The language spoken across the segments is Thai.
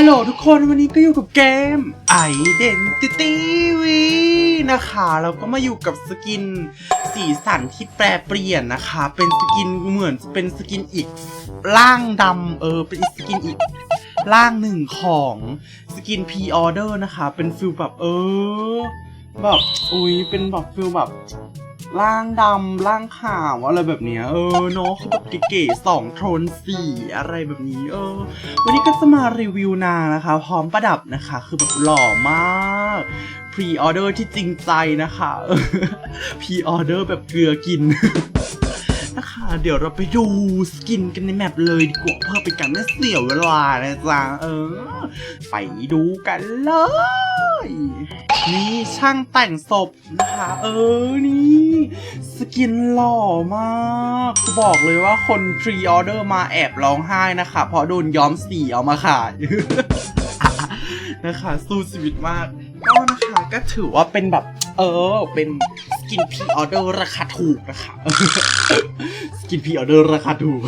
ฮัลโหลทุกคนวันนี้ก็อยู่กับเกม Identity V นะคะแล้วก็มาอยู่กับสกินสีสันที่แปรเปลี่ยนนะคะ เป็นสกินเหมือนเป็นสกินอีกร่างดำเออเป็นสกินอีกร่างหนึ่งของสกิน P Order นะคะ เป็นฟิลแบบเออแบบอุ้ยเป็นแบบฟิลแบบ ร่างดำร่างขาวอะไรแบบเนี้ยเออเนาะคือแบบเก๋ๆสองโทนสีอะไรแบบนี้ เออ วันนี้ก็จะมารีวิวนางนะคะ พร้อมประดับนะคะ คือแบบหล่อมากพรีออเดอร์ที่จริงใจนะคะพรีออเดอร์แบบเกลือกินนะคะเดี๋ยวเราไปดูสกินกันในแมปเลยดีกว่าเพื่อเป็นการไม่เสียเวลานะจ๊ะเออ ไปดูกันเลย นี่ช่างแต่งศพนะคะ เออ นี่ สกินหล่อมากคือบอกเลยว่าคนทรีออเดอร์มาแอบร้องไห้นะคะ เพราะโดนย้อมสีเอามาขายนะคะ สู้ชีวิตมาก ก็นะคะก็ถือว่าเป็นแบบ เออ เป็น กินพีออเดอร์ราคาถูกนะคะสกินพีออเดอร์ราคาถูก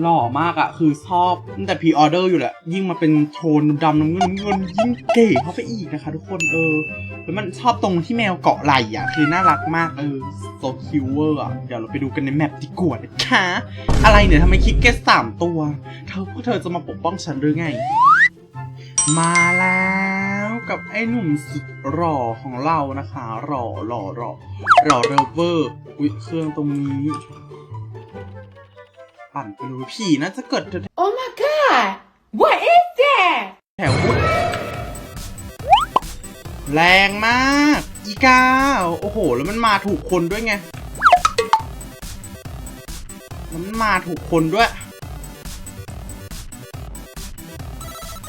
หล่อมากอะคือชอบตั้งแต่พีออเดอร์อยู่แหละ ยิ่งมาเป็นโทนดำน้ำเงินน้ำเงินยิ่งเก๋เข้าไปอีกนะคะ ทุกคนเออแล้วมันชอบตรงที่แมวเกาะไหล่อะคือน่ารักมากเออโซคิวเวอร์อะเดี๋ยวเราไปดูกันในแมปดีกว่านะคะอะไรเนี่ยทำไมคิกเก็ตสามตัว เธอพวกเธอจะมาปกป้องฉันหรือไง มาแล้ว กับไอ้หนุ่มสุดหล่อของเรานะคะหล่อหล่อหล่อหล่อเรเวอร์อุ๊ยเครื่องตรงนี้ปั่นไปดูผีน่าจะเกิด Oh my god! What is that? แถวพุทธแรงมาก อีกา โอ้โห แล้วมันมาถูกคนด้วยไงแล้วมันมาถูกคนด้วย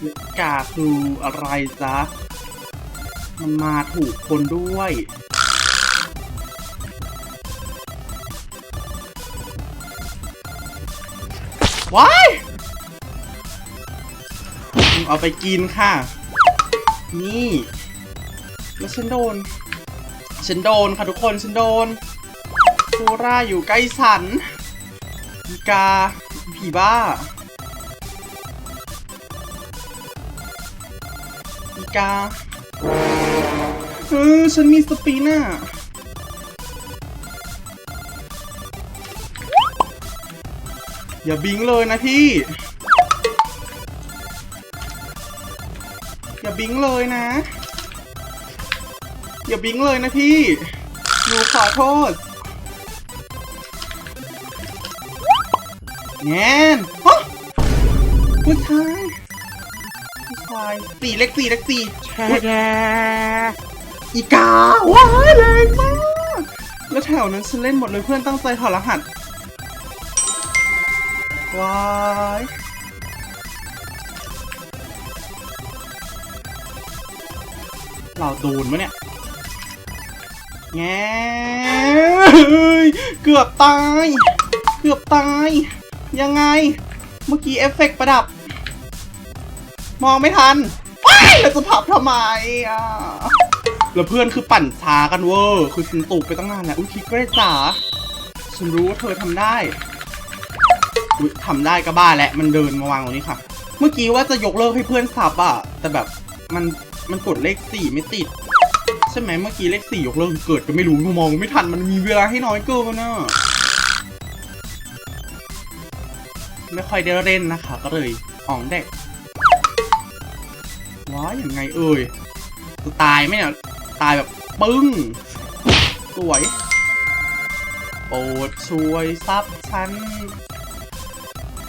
อีกาคืออะไรจ๊ะ มันมาถูกคนด้วย ว้ายมึงเอาไปกินค่ะ นี่ แล้วฉันโดน ฉันโดนค่ะทุกคน ฉันโดนโซร่าอยู่ใกล้ฉันอีกา ผีบ้าอีกา เออฉันมีสปีน่ะอย่าบิงเลยนะพี่ อย่าบิงเลยนะ อย่าบิงเลยนะพี่หนูขอโทษแงนฮะผู้ชายผู้ชายสี่เล็กสี่เล็กสี่แช่แอีกาว้ายแรงมาก แล้วแถวนั้นฉันเล่นหมดเลยเพื่อนตั้งใจถอดรหัสว้ายเราโดนมะเนี่ย แง่เกือบตาย เกือบตาย ยังไง เมื่อกี้เอฟเฟกต์ประดับ มองไม่ทันว้ายเราจะพับทำไมอะ แล้วเพื่อนคือปั่นช้ากันเวอร์ คือฉันตูกไปตั้งนานแล้วอุ้ยคิดก็ได้จ๋าฉันรู้ว่าเธอทำได้อุ๊ยทำได้ก็บ้าแล้วมันเดินมาวางตรงนี้ค่ะ เมื่อกี้ว่าจะยกเลิกให้เพื่อนสับอะแต่แบบมันมันกดเลขสี่ไม่ติด ใช่ไหมเมื่อกี้เลขสี่ยกเลิกเกิดก็ไม่รู้มองไม่ทันมันมีเวลาให้น้อยเกินนะไม่ค่อยได้เล่นนะคะ ก็เลยอ่องเด็กว้าอยยังไงเอ่ยจะตายไหมเนี่ย ตายแบบปึ้ง สวย โปรดช่วยซับฉัน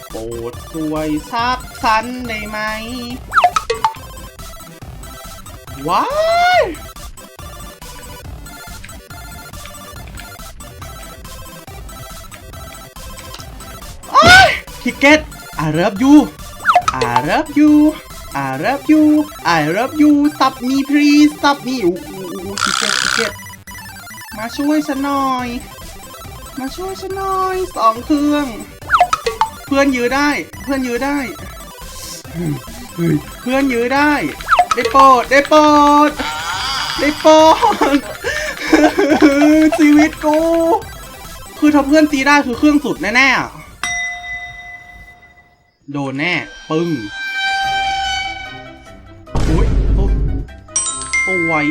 โปรดช่วยซับฉันได้ไหม ว้ายทิกเก็ต I love you I love you I love you I love you ซับมี please ซับมี มาช่วยฉันหน่อย มาช่วยฉันหน่อยสองเครื่อง เพื่อนยื้อได้ เพื่อนยื้อได้เฮ้ยเพื่อนยื้อได้ ได้โปรดได้โปรดได้โปรดชีวิตกูคือถ้าเพื่อนตีได้คือเครื่องสุดแน่ๆอะโดนแน่ ปึ้งอุ้ยโอ้สวย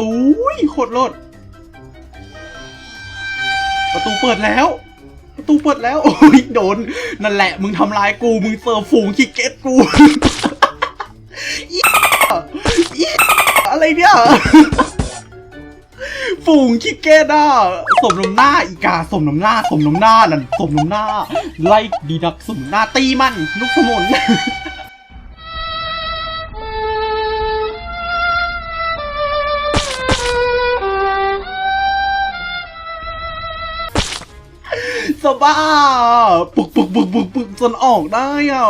อุ้ยโคตรรดประตูเปิดแล้ว ประตูเปิดแล้ว โอ้ยโดน นั่นแหละ มึงทำร้ายกู มึงเสิร์ฟฝูงขี้เก็ตกูอีอีอะไรเนี่ย ฝูงขี้เกตอะ สมน้ำหน้าอีกาสมน้ำหน้า สมน้ำหน้านั่นสมน้ำหน้า ไล่ดีดักสมน้ำหน้าตีมันลูกสมุน บ้าปึกปึกปึกปึกปึกจนออกได้อะ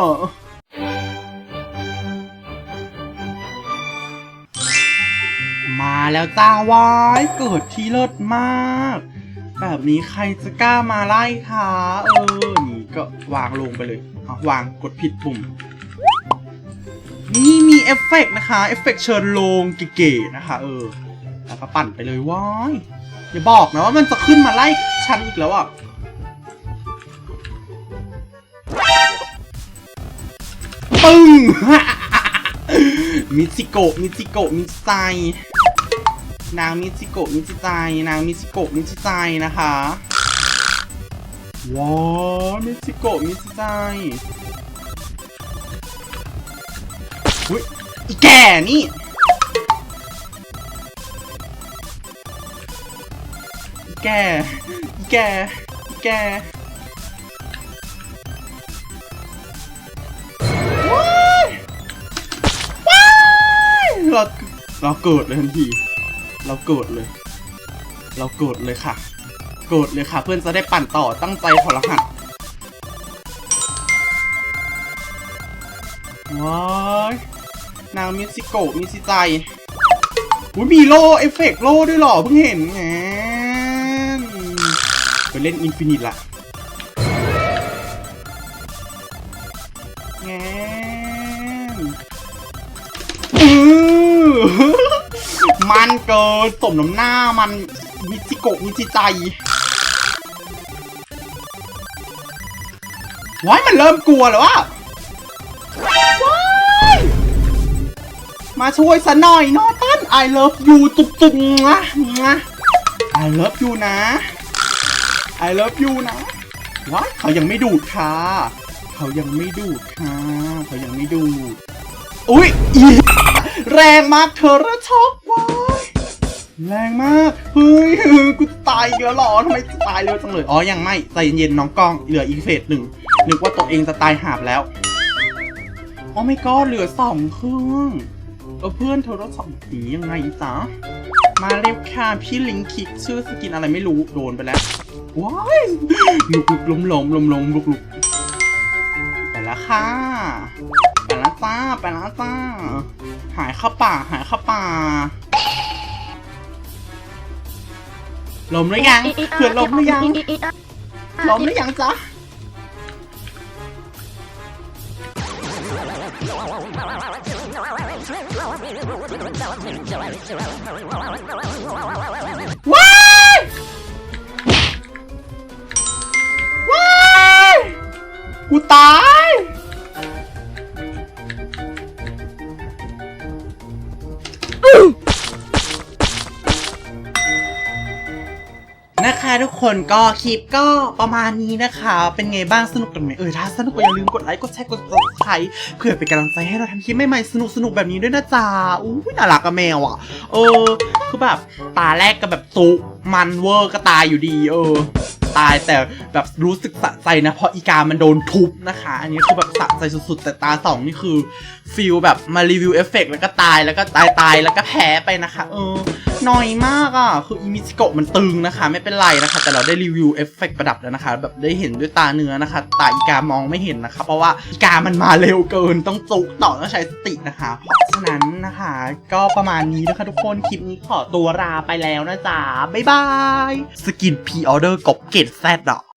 มาแล้วจ้าวายเกิดที่เลิศมาก แบบนี้ใครจะกล้ามาไล่คะเออ นี่ก็วางลงไปเลยเอาวางกดผิดปุ่ม นี่มีเอฟเฟกต์นะคะ เอฟเฟกต์เชิญลงเก๋ๆนะคะ เออ แล้วก็ปั่นไปเลยว้ายอย่าบอกนะว่ามันจะขึ้นมาไล่ฉันอีกแล้วอะึ้งมิจิโกะมิจิโกะมิจิใจนางมิจิโกะมิจิใจนางมิจิโกะมิจิใจนะคะว้ามิจิโกะมิจิใจอุ้ยอีแก่นี่อีแก่อีแก่อีแก่ เราเราเกิดเลยทันที เราเกิดเลย เราเกิดเลยค่ะเกิดเลยค่ะ เพื่อนจะได้ปั่นต่อตั้งใจทรหัสว้ายนางมิซิโกะมิซิใจอุ้ยมีโลเอฟเฟกโลด้วยเหรอเพิ่งเห็นแงนไปเล่นอินฟินิตละแงนอื้อ มันเกินสมน้ำหน้ามันมิจิโกะมิจิใจว้ายมันเริ่มกลัวแล้วอะว้ายมาช่วยซะหน่อยนอตัน I love you ตุบตุบงะงะ I love you นะ I love you นะว้ายเขายังไม่ดูดค่ะ เขายังไม่ดูดค่ะ เขายังไม่ดูด อุ้ยอี แรงมากเธอระช็อกว้ายแรงมาก เฮ้ยกูตายอีกแล้วเหรอทำไมตายเร็วจังเลย อ๋อ ยังไม่ ใจเย็นๆน้องกล้อง เหลืออีกเฟสหนึ่ง นึกว่าตัวเองจะตายหาบแล้ว อ๋อไม่ก็เหลือสองเครื่องเออเพื่อนเธอรถสองหนียังไงจ๊ะ มาเร็วค่ะพี่ลิงคิกชื่อสกินอะไรไม่รู้ โดนไปแล้ว ว้ายลุกลุกล้มล้มล้มล้มลุกลุกไปแล้วค่ะ ไปแล้วจ้า ไปแล้วจ้า หายเข้าป่า หายเข้าป่าลมหรือยังเผื่อลมหรือยังลมหรือยังจ๊ะว้ายว้ายกูตาย คะทุกคนก็คลิปก็ประมาณนี้นะคะ เป็นไงบ้างสนุกกันไหมเออถ้าสนุกก็อย่าลืมกดไลค์กดแชร์กด subscribe เพื่อเป็นกำลังใจให้เราทำคลิปใหม่ๆสนุกสนุกแบบนี้ด้วยนะจ๊ะอู้น่ารักกับแมวอะ เออคือแบบตาแรกก็แบบตุมันเวอร์ก็ตายอยู่ดี เออ ตายแต่แบบรู้สึกสะใจนะเพราะอีกามันโดนทุบนะคะ อันนี้คือแบบสะใจสุดๆ แต่ตาสองนี่คือฟิลแบบมารีวิวเอฟเฟกต์แล้วก็ตายแล้วก็ตายตายแล้วก็แพ้ไปนะคะ เออ น้อยมากอะ คืออิมิจิโกะมันตึงนะคะ ไม่เป็นไรนะคะ แต่เราได้รีวิวเอฟเฟกต์ประดับแล้วนะคะ แบบได้เห็นด้วยตาเนื้อนะคะ ตาอีกามองไม่เห็นนะคะ เพราะว่าอีกามันมาเร็วเกิน ต้องจุกต่อต้องใช้สตินะคะ เพราะฉะนั้นนะคะ ก็ประมาณนี้นะคะทุกคน คลิปนี้ขอตัวลาไปแล้วนะจ๊ะ บ๊ายบาย สกินพีออเดอร์กบเกตแซดอะ